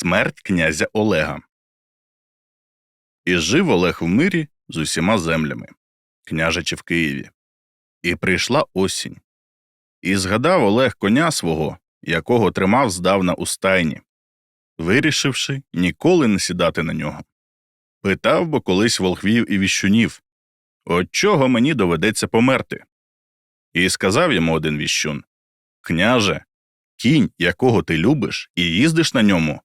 Смерть князя Олега. І жив Олег в мирі з усіма землями, княжачи в Києві. І прийшла осінь. І згадав Олег коня свого, якого тримав здавна у стайні, вирішивши ніколи не сідати на нього. Питав бо колись волхвів і віщунів От чого мені доведеться померти? І сказав йому один віщун Княже, кінь, якого ти любиш, і їздиш на ньому,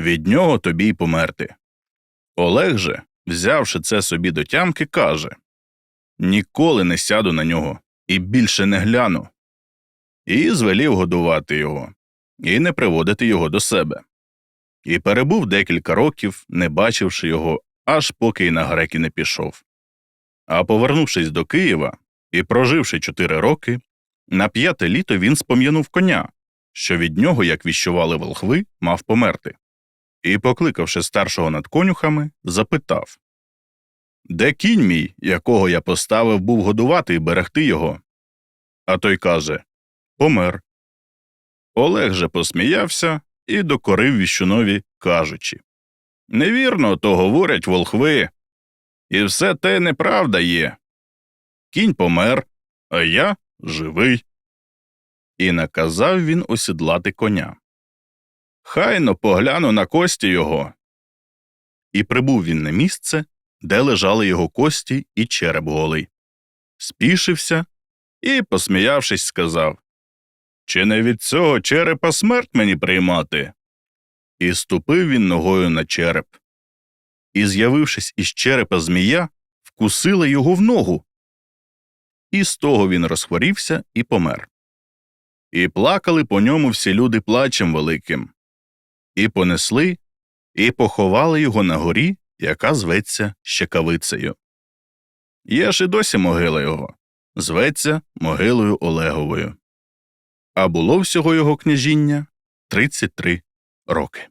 від нього тобі й померти. Олег же, взявши це собі до тямки, каже Ніколи не сяду на нього і більше не гляну. І звелів годувати його, і не приводити його до себе. І перебув декілька років, не бачивши його, аж поки й на греки не пішов. А повернувшись до Києва і проживши чотири роки, на п'яте літо він спом'янув коня, що від нього, як віщували волхви, мав померти. І, покликавши старшого над конюхами, запитав Де кінь мій, якого я поставив був годувати і берегти його? А той каже Помер. Олег же посміявся і докорив віщунові, кажучи Невірно, то говорять волхви. І все те неправда є. Кінь помер, а я живий. І наказав він осідлати коня. Хайно погляну на кості його. І прибув він на місце, де лежали його кості і череп голий. Спішився і, посміявшись, сказав Чи не від цього черепа смерть мені приймати? І ступив він ногою на череп. І, з'явившись із черепа змія, вкусила його в ногу. І з того він розхворівся і помер. І плакали по ньому всі люди плачем великим, і понесли, і поховали його на горі, яка зветься Щекавицею. Є ж і досі могила його, зветься могилою Олеговою. А було всього його княжіння 33 роки.